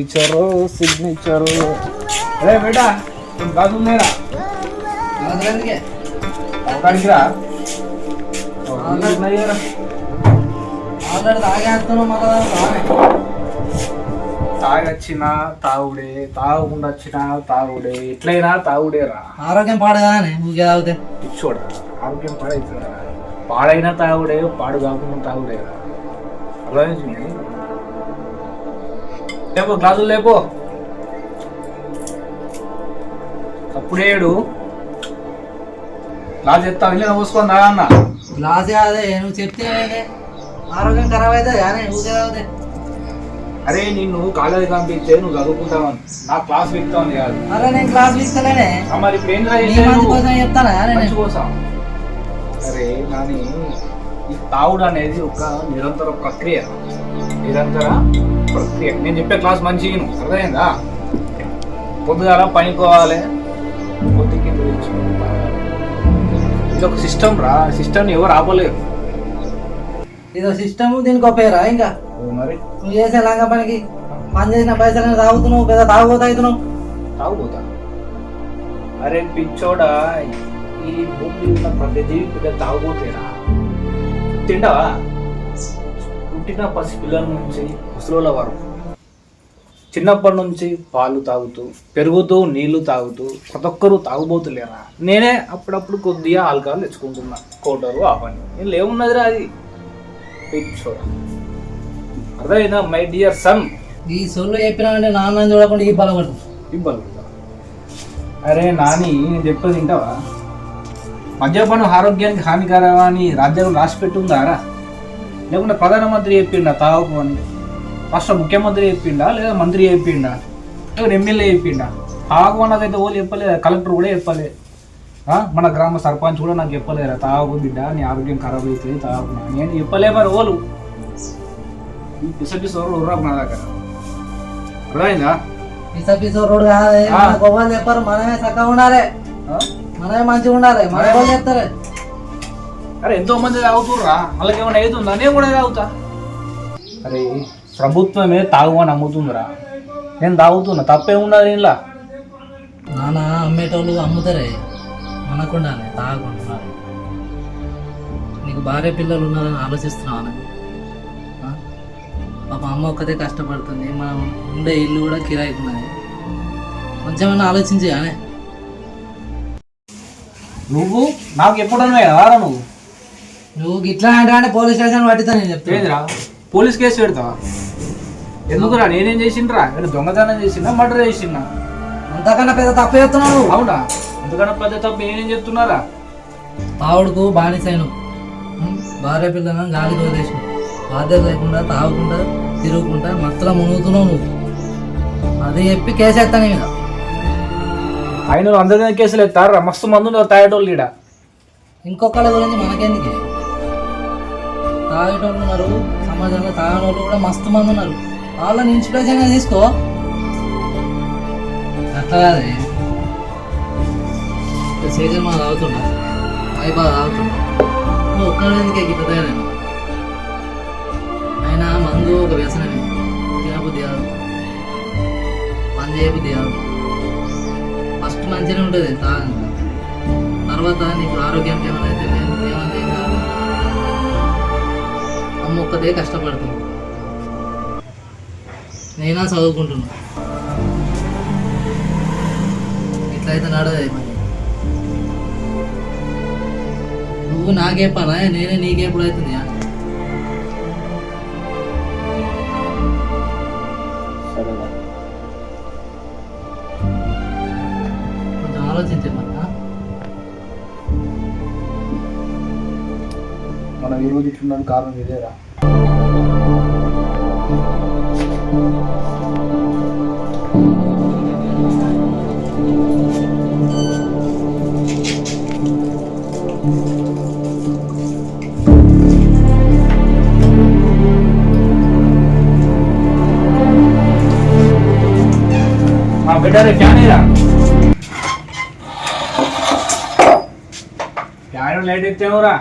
Signature signature కాదు రా already తాగేస్తున్నావు మళ్ళా రానే తాగొచ్చినా తాగుడే తాగకుండా వచ్చినా తాగుడే. ఎట్లయినా తాగుడేరా. ఆరోగ్యం పాడు కానీ ఊకే తాగితే? ఆరోగ్యం పాడైతుందా పాడైనా తాగుడే పాడు కాకుండా తాగుడేరా. అర్థమైంది? లేపో గ్లాసులు లేపో. అప్పుడేడు గ్లాస్ ఇలా పోసుకొని తాగా అన్న గ్లాస్ కాదే నువ్వు చెప్తే? ఆరోగ్యం ఖరాబ్ అవుతుంది కానీ అరే నిన్ను కాలేజీ పంపిస్తే నువ్వు చదువుకుంటావని నా క్లాస్ పెడతామని కాదు. అరే నేను క్లాస్ ఆ మరి ఇప్పుడు ఏం నీ మంది కోసం చెప్తానా నేను మంచి కోసం. అరే కానీ ఈ తావుడు అనేది ఒక నిరంతర ప్రక్రియ. నిరంతర ప్రక్రియ నేను చెప్పే క్లాస్ మంచి అర్థమైందా? పొద్దుగాల పనికోవాలి పొద్దుకి. ఇది ఒక సిస్టమ్ రా. సిస్టమ్ని ఎవరు ఆపలేరు. ఇదో సిస్టమ్ దీనికి ఒప్పేరా ఇంకా? మరి? నువ్వు చేసే లంగ పనికి పని చేసిన పైసలు తాగుతున్నావు పెద్ద తాగుబోతు అవుతున్నావు. తాగుపోతా అరే పిచ్చోడా ఈ భూమి ఉన్న ప్రతి జీవి పెద్ద తాగుపోతేరా తింటావా? పుట్టిన పసి పిల్లల నుంచి ముసలోళ్ళ వరకు చిన్నప్పటి నుంచి పాలు తాగుతూ పెరుగుతూ నీళ్ళు తాగుతూ ప్రతి ఒక్కరూ తాగుబోతులేరా? నేనే అప్పుడప్పుడు కొద్దిగా ఆల్కహాల్ తెచ్చుకుంటున్నా. కోటరు ఆ పని నేను ఏమున్నదిరా అది. అర్థమైందా మై డియర్ సన్? ఈ సొల్లు చెప్పినామంటే నాన్న చూడకుండా ఈ బలపడుతుంది ఇబ్బంది అరే నాని నేను చెప్పేది వింటావా? మద్యపానం ఆరోగ్యానికి హానికరం అని రాజ్యాంగం రాసి పెట్టుందారా లేకుంటే ప్రధానమంత్రి చెప్పిండా తాగకు అని. రాష్ట్ర ముఖ్యమంత్రి చెప్పిండా లేదా మంత్రి చెప్పిండా లేదా ఎమ్మెల్యే చెప్పిండా? తాగు అన్నదైతే ఓళ్ళు చెప్పలేదు? కలెక్టర్ కూడా చెప్పలేదు ఆ, మన గ్రామ సర్పంచ్ కూడా నాకు చెప్పలేరా తాగు బిడ్డ నీ ఆరోగ్యం ఖరాబ్ అవుతుంది తాగు నేను చెప్పలే మరి ఓలు ఈ పిస పిస ఉర్రాకు నా దగ్గర అర్థమైందా? పిస పిస రోడ్ కాదే ఆ. మనకు ఎవ్వరు చెప్పారు మనమే చక్కగా ఉండాలి? మనమే మంచిగా ఉండాలి మన వాళ్ళు చెప్తారు. అరే ఎంతో మంది తాగుతుర్రా. వాళ్ళకి ఏమైనా అవుతుందా నేను కూడా తాగుతా. అరే ప్రభుత్వమే తాగుమని అమ్ముతుందిరా నేను తాగుతున్నా. తప్పే ఉన్నది ఇలా నాన్న అమ్మేటోళ్ళు అమ్ముతారే మనకుండాలి తాగకుండా. నీకు భార్య పిల్లలు ఉన్నారని ఆలోచిస్తున్నావా నాకు ఆ? పాప అమ్మ ఒక్కతే కష్టపడుతుంది. మనం ఉండే ఇల్లు కూడా కిరాయికున్నది. కొంచెమైనా ఆలోచించి కానీ నువ్వు? నాకు ఎప్పుడన్నా రారా నువ్వు? నువ్వు గిట్లా అంటే పోలీస్ స్టేషన్ పట్టితా నేను చెప్తాను పోలీస్ కేసు పెడతావా? ఎందుకురా? నేనేం చేసిండ్రా? నేను దొంగతనం చేసినా మర్డర్ చేసినా అంతకన్నా పెద్ద తప్పు చేస్తున్నావు అవునా? ఎందుకన్నా పెద్ద తప్పు నేనేం చెప్తున్నారా? తావుడుకు బానిసైను? భార్య పిల్లలను గాలికి వదిలేసిన. బాధ్యత లేకుండా తాగకుండా తిరుగుకుంటా మత్తులో మునుగుతున్నావు నువ్వు. అది చెప్పి కేసేస్తాను మీద ఆయన అందరి కేసులు ఎత్తారా? మస్తు మంది తాగేటోళ్ళు ఈడ. ఇంకొకళ్ళ గురించి మనకెందుకు? తాగేటోళ్ళు ఉన్నారు. సమాజంలో తాగని వాళ్ళు కూడా మస్తు మంది ఉన్నారు. వాళ్ళని ఇన్స్పిరేషన్గా తీసుకో. అట్లా సీజన్ శేఖర్ మా తాగుతున్నా బాగా తాగుతున్నా నువ్వు ఒక్కడికే గిట్ల అయినా మందు ఒక వ్యసనమే. తినబుద్ధి కాదు. పని చేయబుద్ధి కాదు. ఫస్ట్ మంచిగానే ఉంటుంది తాగంగా. తర్వాత నీకు ఆరోగ్యానికి ఏమైనా అయితే లేదు, ఏమైనా అమ్మ ఒక్కదే కష్టపడుతుంది. నేనా చదువుకుంటున్నా. ఇట్లయితే నడదే మరి. నువ్వు నాకే పనా? నేనే నీకెప్పుడు అవుతుంది? కొంచెం ఆలోచించే ఈరోజు ఇట్లున్నాను కారణం ఇదేరా. మా ఫ్యాన్ రా. ఫ్యాన్ లైట్ ఎత్తేవరా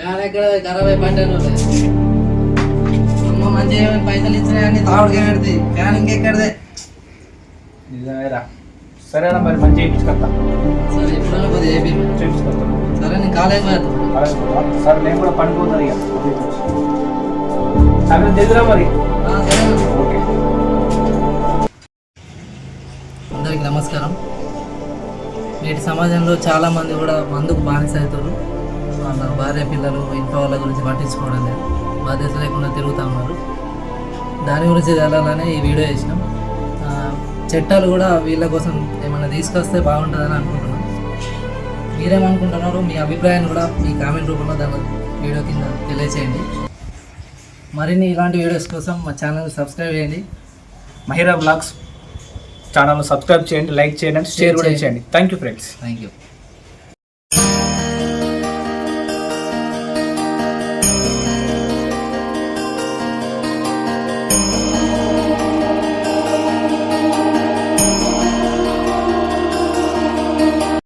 ఖరాబ్ అయి అమ్మ మంచిగా ఏమైనా పైసలు ఇచ్చినా కానీ తావుడికి పెడితే ఫ్యాన్ ఇంకెక్కడదే? నిజమేరా సరేనా మరి చేయించుకొస్తా. సరే ఎప్పుడైనా కొద్దిగా ఏపీ చేయించుకొస్తాను సరే నేను కాలేజ్ పోయేద్దాం అలాగే పోతా. సరే నేను కూడా ఇక. సరే మరి. ఓకే. అందరికీ నమస్కారం. నేటి సమాజంలో చాలామంది కూడా మందుకు బానిస అవుతారు. వాళ్ళ భార్య పిల్లలు ఇంట్లో వాళ్ళ గురించి పట్టించుకోవడం లేదు. బాధ్యత లేకుండా తిరుగుతూ ఉన్నారు. దాని గురించి తెలాలని ఈ వీడియో చేసినాం. చట్టాలు కూడా వీళ్ళ కోసం ఏమైనా తీసుకొస్తే బాగుంటుందని అనుకుంటున్నాం. మీరేమనుకుంటున్నారో? మీ అభిప్రాయాన్ని కూడా మీ కామెంట్ రూపంలో దాని వీడియో కింద తెలియచేయండి. మరిన్ని ఇలాంటి వీడియోస్ కోసం మా ఛానల్ సబ్స్క్రైబ్ చేయండి. మహిరా బ్లాగ్స్ ఛానల్ సబ్స్క్రైబ్ చేయండి లైక్ చేయండి షేర్ కూడా చేయండి. Thank you friends thank you